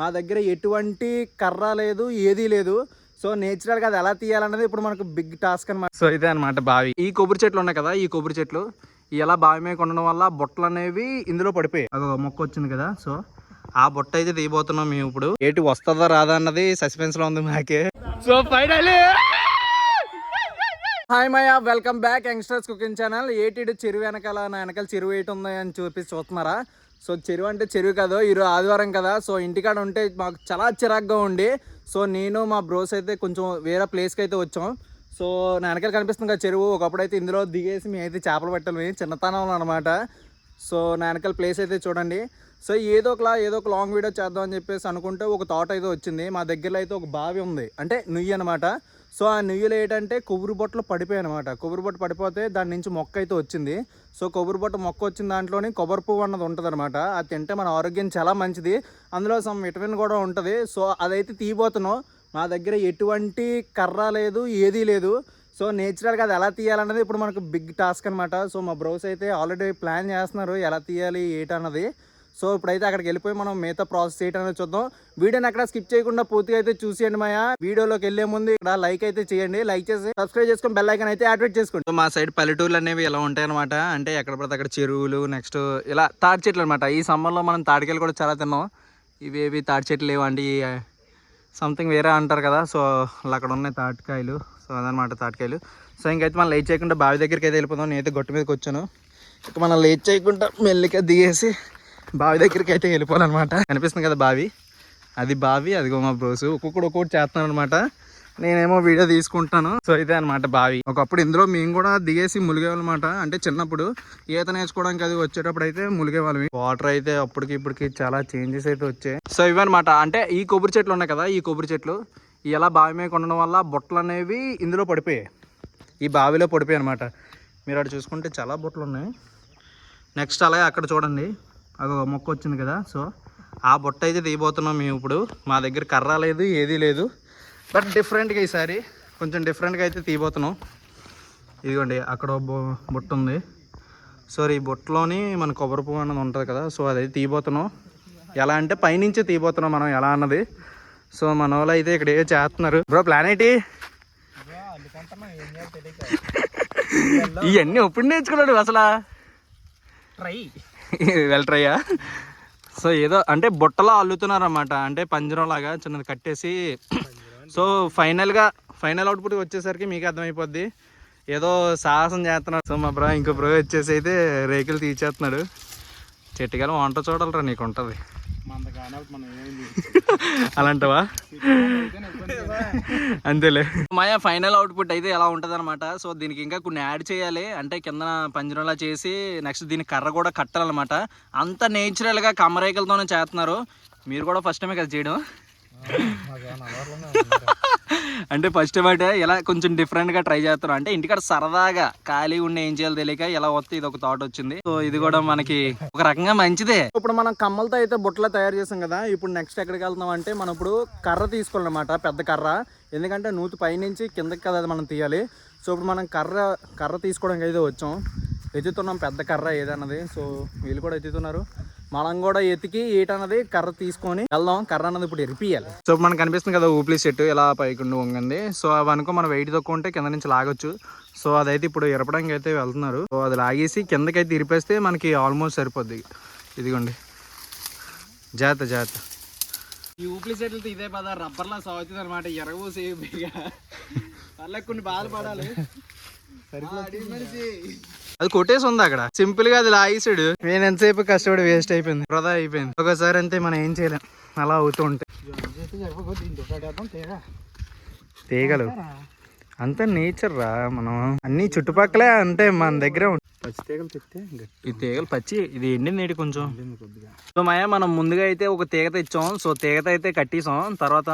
మా దగ్గర ఎటువంటి కర్ర లేదు ఏదీ లేదు. సో నేచురల్గా అది ఎలా తీయాలన్నది ఇప్పుడు మనకు బిగ్ టాస్క్ అనమాట సో ఇదే అనమాట బావి. ఈ కొబ్బరి చెట్లు ఉన్నాయి కదా ఈ కొబ్బరి చెట్లు. ఇవి ఎలా బావి మీద ఉండడం వల్ల బొట్టలు అనేవి ఇందులో పడిపోయాయి. ఒక మొక్క వచ్చింది కదా సో ఆ బొట్ట అయితే తీయబోతున్నాం మేము ఇప్పుడు. ఏంటి వస్తుందా రాదా అన్నది సస్పెన్స్లో ఉంది మాకే. So finally! హాయ్ మయా welcome back youngsters cooking channel. ఏటిడు చెరువు వెనకాల నా వెనకాల చెరువు ఏటి ఉంది అని చూపి చూస్తున్నారా? సో చెరువు అంటే చెరువు కదా ఈరోజు ఆదివారం కదా. సో ఇంటికాడ ఉంటే మాకు చాలా చిరాగ్గా ఉండి సో నేను మా బ్రోస్ అయితే కొంచెం వేరే ప్లేస్కి అయితే వచ్చాం. సో నా వెనకాల కనిపిస్తుంది కదా చెరువు ఒకప్పుడు అయితే ఇందులో దిగేసి మేమైతే చేపలు పెట్టాలి చిన్నతనంలో అనమాట సో నా వెనకాల ప్లేస్ అయితే చూడండి. సో ఏదో ఒకలా ఏదో ఒక లాంగ్ వీడియో చేద్దాం అని చెప్పేసి అనుకుంటే ఒక థాట్ అయితే వచ్చింది. మా దగ్గరలో అయితే ఒక బావి ఉంది. అంటే నుయ్యి అనమాట సో ఆ నుయ్యలు ఏంటంటే కొబ్బరి బొట్టలు పడిపోయాయి అనమాట కొబ్బరి బొట్టు పడిపోతే దాని నుంచి మొక్క అయితే వచ్చింది. సో కొబ్బరి బొట్ట మొక్క వచ్చిన దాంట్లోనే కొబ్బరి పువ్వు అన్నది ఉంటుంది అనమాట అది తింటే మన ఆరోగ్యం చాలా మంచిది. అందులో సమ్ విటమిన్ కూడా ఉంటుంది. సో అదైతే తీయబోతున్నాం. మా దగ్గర ఎటువంటి కర్ర లేదు ఏదీ లేదు. సో నేచురల్గా అది ఎలా తీయాలన్నది ఇప్పుడు మనకు బిగ్ టాస్క్ అనమాట సో మా బ్రౌస్ అయితే ఆల్రెడీ ప్లాన్ చేస్తున్నారు ఎలా తీయాలి ఏంటన్నది సో ఇప్పుడైతే అక్కడికి వెళ్ళిపోయి మనం మిగతా ప్రాసెస్ చేయటం చూద్దాం. వీడియోని అక్కడ స్కిప్ చేయకుండా పూర్తిగా అయితే చూసేయండి మాయా. వీడియోలోకి వెళ్ళే ముందు ఇక్కడ లైక్ అయితే చేయండి. లైక్ చేసి సబ్స్క్రైబ్ చేసుకొని బెల్ ఐకన్ అయితే యాక్టివేట్ చేసుకోండి. మా సైడ్ పల్లెటూర్లు అనేవి ఇలా ఉంటాయి అనమాట అంటే ఎక్కడ పడితే అక్కడ చెరువులు నెక్స్ట్ ఇలా తాడి చెట్లు అనమాట ఈ సమ్మర్లో మనం తాడికెళ్ళి కూడా చాలా తిన్నాం. ఇవేవి తాడి చెట్లు లేవండి. సంథింగ్ వేరే అంటారు కదా సో అలా అక్కడ ఉన్నాయి తాటికాయలు. సో అదనమాట తాటికాయలు. సో ఇంకైతే మనం లేట్ చేయకుండా బావి దగ్గరికి అయితే వెళ్ళిపోదాం. నేనైతే గొట్టు మీదకి వచ్చాను. ఇక మనం లేట్ చేయకుండా మెల్లిగా దిగేసి బావి దగ్గరికి అయితే వెళ్ళిపోవాలన్నమాట. కనిపిస్తుంది కదా బావి? అది బావి అదిగో మా బ్రోసు ఒక్కొక్కడు ఒక్కొక్కటి చేస్తున్నాను అనమాట నేనేమో వీడియో తీసుకుంటాను. సో ఇదే అనమాట బావి. ఒకప్పుడు ఇందులో మేము కూడా దిగేసి ములిగేవాళ్ళమాట అంటే చిన్నప్పుడు ఈత నేర్చుకోవడానికి అది వచ్చేటప్పుడు అయితే ములిగేవాళ్ళం. వాటర్ అయితే అప్పటికి ఇప్పటికి చాలా చేంజెస్ అయితే వచ్చాయి. సో ఇవన్నమాట అంటే ఈ కొబ్బరి చెట్లు ఉన్నాయి కదా ఈ కొబ్బరి చెట్లు ఇలా బావి మీద ఉండడం వల్ల బొట్టలు అనేవి ఇందులో పడిపోయాయి. ఈ బావిలో పడిపోయాయి అనమాట మీరు అక్కడ చూసుకుంటే చాలా బొట్టలు ఉన్నాయి. నెక్స్ట్ అలాగే అక్కడ చూడండి. అది ఒక మొక్క వచ్చింది కదా. సో ఆ బొట్ట అయితే తీయబోతున్నాం మేము ఇప్పుడు. మా దగ్గర కర్ర లేదు ఏదీ లేదు. బట్ డిఫరెంట్గా ఈసారి కొంచెం డిఫరెంట్గా అయితే తీయబోతున్నాం. ఇదిగోండి అక్కడ బొట్ట ఉంది. సో ఈ బొట్టలోని మన కొబ్బరి పువ్వు అన్నది ఉంటుంది కదా సో అదైతే తీయబోతున్నాం. ఎలా అంటే పైనుంచి తీయబోతున్నాం మనం ఎలా అన్నది. సో మన వాళ్ళు అయితే ఇక్కడ ఏ చేస్తున్నారు. బ్రో ప్లాన్ ఏంటి? ఇవన్నీ ఎప్పుడు నేర్చుకున్నాడు అసలు? ట్రై వెళ్ళట్రయ్యా సో ఏదో అంటే బుట్టలో అల్లుతున్నారు అన్నమాట అంటే పంజరం లాగా చిన్నది కట్టేసి సో ఫైనల్గా ఫైనల్ అవుట్పుట్ వచ్చేసరికి మీకు అర్థమైపోద్ది. ఏదో సాహసం చేస్తున్నాడు. సో మా బ్రో ఇంకో బ్రో వచ్చేసి అయితే రేకులు తీసేస్తున్నాడు. చెట్టుకాలం వంట చూడాలరా నీకు ఉంటుంది. అలాంటివా? అంతేలే. మాయా ఫైనల్ అవుట్పుట్ అయితే ఎలా ఉంటుంది అనమాట సో దీనికి ఇంకా కొన్ని యాడ్ చేయాలి. అంటే కింద పంజరంలా చేసి నెక్స్ట్ దీని కర్ర కూడా కట్టాలన్నమాట. అంత నేచురల్గా కమ్మరేకలతోనే చేస్తున్నారు. మీరు కూడా ఫస్ట్ టైమే కదా చేయడం. అంటే ఫస్ట్ బట్ ఇలా కొంచెం డిఫరెంట్గా ట్రై చేస్తారు. అంటే ఇంటికాడ సరదాగా ఖాళీ ఉండి ఏం చేయాలో తెలియక ఎలా వస్తే ఇది ఒక థాట్ వచ్చింది. సో ఇది కూడా మనకి ఒక రకంగా మంచిదే. ఇప్పుడు మనం కమ్మలతో అయితే బుట్టలు తయారు చేసాం కదా ఇప్పుడు నెక్స్ట్ ఎక్కడికి వెళ్తున్నాం అంటే మనం ఇప్పుడు కర్ర తీసుకోవాలన్నమాట పెద్ద కర్ర. ఎందుకంటే నూతి పైనుంచి కిందకి కదా అది మనం తీయాలి. సో ఇప్పుడు మనం కర్ర కర్ర తీసుకోవడానికి అయితే వచ్చాం. ఎత్తుతున్నాం పెద్ద కర్ర ఏదన్నది. సో వీళ్ళు కూడా ఎత్తుతున్నారు. మనం కూడా ఎతికి ఏటన్నది కర్ర తీసుకొని వెళ్దాం. కర్ర అన్నది ఇప్పుడు ఎరిపియాలి సో మనకు కనిపిస్తుంది కదా ఊపిలి చెట్టు ఇలా పైకి ఉండి సో అవి అనుకో మనం వెయిట్ తక్కువ ఉంటే కింద నుంచి లాగొచ్చు. సో అదైతే ఇప్పుడు ఎరపడానికి అయితే వెళ్తున్నారు. సో అది లాగేసి కిందకైతే ఇరిపేస్తే మనకి ఆల్మోస్ట్ సరిపోద్ది. ఇదిగోండి. జాత జాత ఈ ఊపిరి చెట్లతో ఇదే పద రబ్బర్లా సాగుతుంది అనమాట ఎరగబోసి వాళ్ళకి కొన్ని బాధలు పడాలి. అది కొట్టేసి ఉంది అక్కడ? సింపుల్గా అది లాగేసాడు. నేను ఎంతసేపు కష్టపడి వేస్ట్ అయిపోయింది. వృధా అయిపోయింది. ఒకసారి అంతే మనం ఏం చేయలేం. అలా అవుతూ ఉంటాయి తీగలు. అంతా నేచర్ రా మనం. అన్ని చుట్టుపక్కలే అంటే మన దగ్గరే ఈ తీగలు పచ్చి. ఇది ఎండింది నేటి కొంచెం. సో మాయ మనం ముందుగా అయితే ఒక తీగ తెచ్చాం. సో తీగత అయితే కట్టేసాం. తర్వాత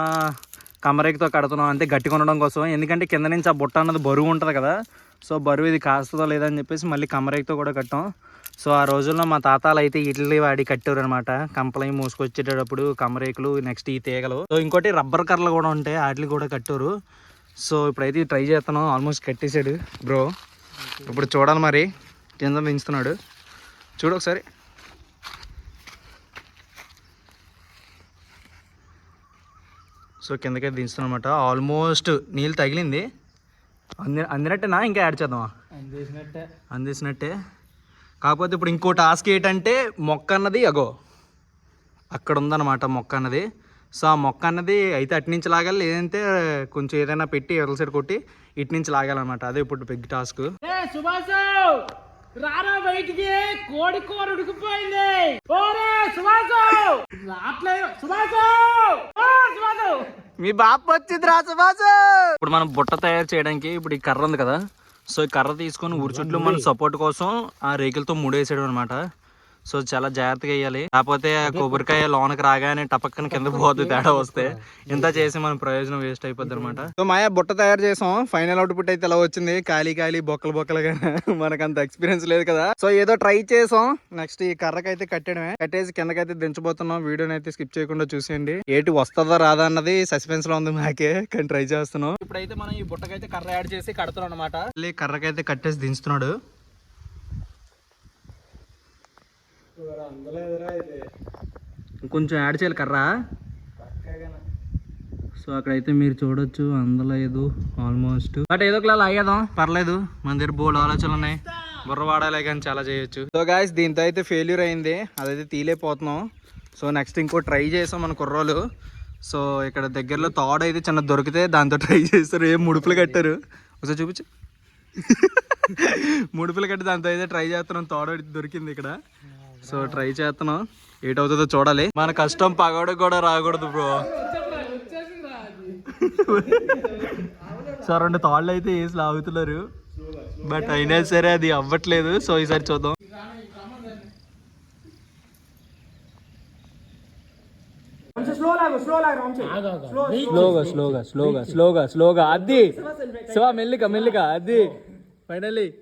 కమరేకితో కడుతున్నాం. అంటే గట్టి కొనడం కోసం. ఎందుకంటే కింద నుంచి ఆ బుట్ట అన్నది బరువు ఉంటుంది కదా. సో బరువు ఇది కాస్తుందో లేదని చెప్పేసి మళ్ళీ కమరేక్తో కూడా కట్టాం. సో ఆ రోజుల్లో మా తాతాలు అయితే ఇడ్లీ వాడి కట్టారు అనమాట కంపలై మూసుకొచ్చేటప్పుడు కమరేకులు నెక్స్ట్ ఈ తీగలు. సో ఇంకోటి రబ్బర్ కర్రలు కూడా ఉంటాయి వాటిని కూడా కట్టారు సో ఇప్పుడైతే ట్రై చేస్తున్నాం. ఆల్మోస్ట్ కట్టేసాడు బ్రో. ఇప్పుడు చూడాలి మరి. కింద దించుతున్నాడు. చూడు ఒకసారి. సో కిందకైతే దించుతున్నమాట ఆల్మోస్ట్ నీళ్ళు తగిలింది. అంది అందినట్టేనా? ఇంకా యాడ్ చేద్దామా? అందేసినట్టే అందేసినట్టే కాకపోతే ఇప్పుడు ఇంకో టాస్క్ ఏంటంటే మొక్క అన్నది అగో అక్కడ ఉందన్నమాట మొక్క అన్నది. సో ఆ మొక్క అన్నది అయితే అటు నుంచి లాగాలి లేదంటే కొంచెం ఏదైనా పెట్టి ఎర్ర సైడ్ కొట్టి ఇటు నుంచి లాగాలన్నమాట. అదే ఇప్పుడు బిగ్ టాస్క్ రారా బయటికి? కోడి కూర ఉడికిపోయింది. ఓరే ఓ సుభాష్! మీ బాప వచ్చింది రాసబాసు ఇప్పుడు మనం బుట్ట తయారు చేయడానికి ఇప్పుడు ఈ కర్ర ఉంది కదా సో ఈ కర్ర తీసుకొని ఊరి చుట్టూ మన సపోర్ట్ కోసం ఆ రేకులతో ముడేసేయడం అనమాట సో చాలా జాగ్రత్తగా వేయాలి. కాకపోతే కొబ్బరికాయ లోనకి రాగానే టపక్కన కింద పోతుంది తేడా వస్తే ఇంత చేసి మన ప్రయోజనం వేస్ట్ అయిపోద్ది అనమాట సో మాయా బుట్ట తయారు చేసాం. ఫైనల్ అవుట్పుట్ అయితే ఇలా వచ్చింది. ఖాళీ ఖాళీ బొక్కలు బొక్కలుగా మనకు అంత ఎక్స్పీరియన్స్ లేదు కదా. సో ఏదో ట్రై చేసాం. నెక్స్ట్ ఈ కర్రకి అయితే కట్టడమే. కట్టేసి కిందకైతే దించబోతున్నాం. వీడియోని అయితే స్కిప్ చేయకుండా చూసేయండి. ఏటి వస్తుందా రాదా అన్నది సస్పెన్స్లో ఉంది మాకే. కానీ ట్రై చేస్తున్నాం. ఇప్పుడైతే మనం ఈ బుట్టకైతే కర్ర యాడ్ చేసి కడుతున్నాం అనమాట కర్రకైతే కట్టేసి దించుతున్నాడు. కొంచెం యాడ్ చేయాలి కర్రా. సో అక్కడైతే మీరు చూడొచ్చు అందలేదు ఆల్మోస్ట్. బట్ ఏదో ఒకలా అయ్యేదాం పర్లేదు మన దగ్గర బోల్డ్ ఆలోచనలు ఉన్నాయి. బుర్ర వాడాలి కానీ చాలా చేయొచ్చు. సో గాయస్ దీంతో అయితే ఫెయిల్యూర్ అయింది. అదైతే తీలేపోతున్నాం సో నెక్స్ట్ ఇంకో ట్రై చేసాం మన కుర్రోలు సో ఇక్కడ దగ్గరలో తాడు అయితే చిన్న దొరికితే దాంతో ట్రై చేస్తారు. ఏం ముడుపులు కట్టారు? ఒకసారి చూపించు. ముడుపులు కట్టి దాంతో అయితే ట్రై చేస్తున్నాం. తాడు అయితే దొరికింది ఇక్కడ. సో ట్రై చేస్తున్నాం. ఏటవుతుందో చూడాలి. మన కష్టం పగోడు కూడా రాకూడదు బ్రో. సో రెండు తాళ్ళు అయితే వేసి లాగుతున్నారు. బట్ అయినా సరే అది అవ్వట్లేదు. సో ఈసారి చూద్దాం. స్లోగా స్లోగా స్లోగా స్లోగా స్లోగా. అది శివ మెల్లిక మెల్లిక అది ఫైనల్లీ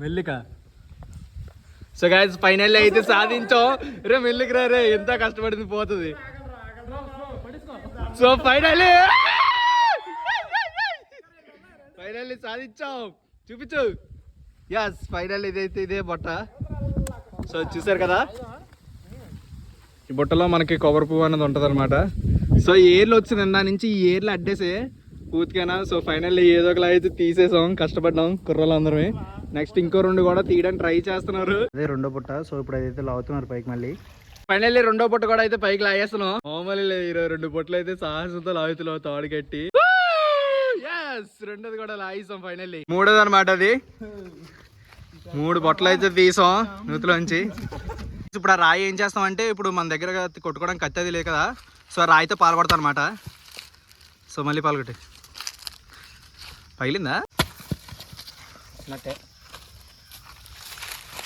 మెల్లిక. సో గాయస్ ఫైనల్ అయితే సాధించాం. రే మెల్లికి రా రే ఎంత కష్టపడింది పోతుంది. సో ఫైనల్లీ ఫైనల్లీ సాధించాం. చూపించు. ఎస్ ఫైనల్ ఇదైతే ఇదే బొట్ట. సో చూసారు కదా? ఈ బుట్టలో మనకి కొబ్బరి పువ్వు అనేది ఉంటుంది అనమాట సో ఏర్లు వచ్చింది నా నుంచి ఈ ఏర్లు అడ్డేసే పూర్తికైనా సో ఫైనల్లీ ఏదో ఒకలా అయితే తీసేసాం కష్టపడ్డాం కుర్రలు అందరమే నెక్స్ట్ ఇంకో రెండు కూడా తీయడానికి ట్రై చేస్తున్నారు. అదే రెండో బుట్ట సో ఇప్పుడు అదైతే లాగుతున్నారు పైకి మళ్ళీ. ఫైనల్లీ రెండో బుట్ట కూడా అయితే పైకి లాగేస్తున్నాం. మామూలు లేదు రెండు బుట్టలు అయితే సాహసంతో లాగుతున్నాం తాడు కట్టి. రెండోది కూడా లాగేసాం ఫైనల్లీ మూడోది అనమాట అది. మూడు బొట్టలు అయితే తీసాం నూతిలోంచి. ఇప్పుడు ఆ రాయి ఏం చేస్తామంటే ఇప్పుడు మన దగ్గర కొట్టుకోవడానికి కత్తి అది లేదు కదా. సో ఆ రాయితో పాల్పడతాం అనమాట సో మళ్ళీ పాల్గొట్టి. పగిలిందా?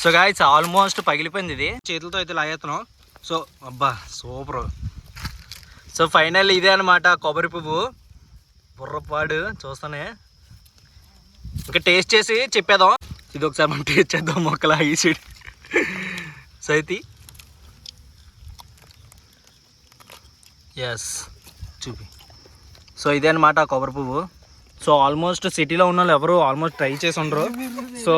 సో గాయస్ ఆల్మోస్ట్ పగిలిపోయింది ఇది. చేతులతో అయితే లాగేస్తున్నాం. సో అబ్బా సూపర్. సో ఫైనల్ ఇదే అనమాట కొబ్బరి పువ్వు. బుర్రపాడు చూస్తానే. ఇంకా టేస్ట్ చేసి చెప్పేద్దాం. ఇది ఒకసారి మనం టేస్ట్ చేద్దాం మొక్కల ఈ సైడ్. సైతి ఎస్ చూపి. సో ఇదే అనమాట కొబ్బరి పువ్వు. సో ఆల్మోస్ట్ సిటీలో ఉన్న వాళ్ళు ఎవరు ఆల్మోస్ట్ ట్రై చేసి ఉండరు. సో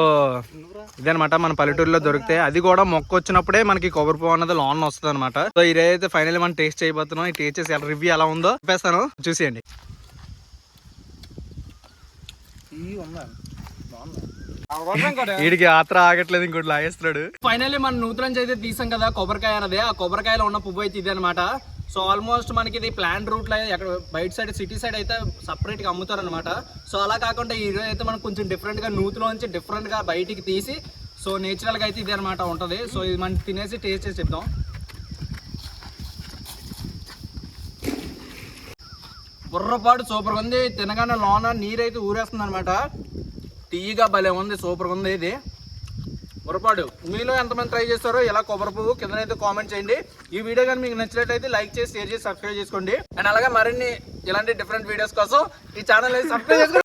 ఇదనమాట మన పల్లెటూరులో దొరికితే. అది కూడా మొక్క వచ్చినప్పుడే మనకి కొబ్బరి పువ్వు అన్నది లోన్ వస్తుంది అనమాట సో ఇదైతే ఫైనల్ మనం టేస్ట్ చేయబోతున్నాం. ఈ టేస్ట్ చేసి రివ్యూ ఎలా ఉందో చెప్పేస్తాను. చూసేయండి. వీడికి ఆత్ర ఆగట్లేదు ఇంకోటి లాగేస్తున్నాడు. ఫైనల్లీ మన నూతన అయితే తీసాం కదా కొబ్బరికాయ అనేది ఆ కొబ్బరికాయలో ఉన్న పువ్వు అయితే ఇది అనమాట సో ఆల్మోస్ట్ మనకి ఇది ప్లాన్ రూట్లో ఎక్కడ బయట సైడ్ సిటీ సైడ్ అయితే సపరేట్గా అమ్ముతారు అనమాట సో అలా కాకుండా ఈ రోజు అయితే మనం కొంచెం డిఫరెంట్గా నూతులో నుంచి డిఫరెంట్గా బయటికి తీసి సో నేచురల్గా అయితే ఇది అనమాట ఉంటుంది. సో ఇది మనం తినేసి టేస్ట్ చేసి చెప్దాం. బుర్రపాటు సూపర్గా ఉంది. తినగానే లోన నీరైతే ఊరేస్తుంది అనమాట తీయగా భలే ఉంది సూపర్గా ఉంది ఇది. పొరపాటు. మీలో ఎంతమంది ట్రై చేస్తారో ఇలా కొబ్బరి పువ్వు కిందనైతే కామెంట్ చేయండి. ఈ వీడియో కానీ మీకు నచ్చినట్లయితే లైక్ చేసి షేర్ చేసి సబ్స్క్రైబ్ చేసుకోండి. అండ్ అలాగే మరిన్ని ఇలాంటి డిఫరెంట్ వీడియోస్ కోసం ఈ ఛానల్ అయితే సబ్స్క్రైబ్ చేసుకోండి.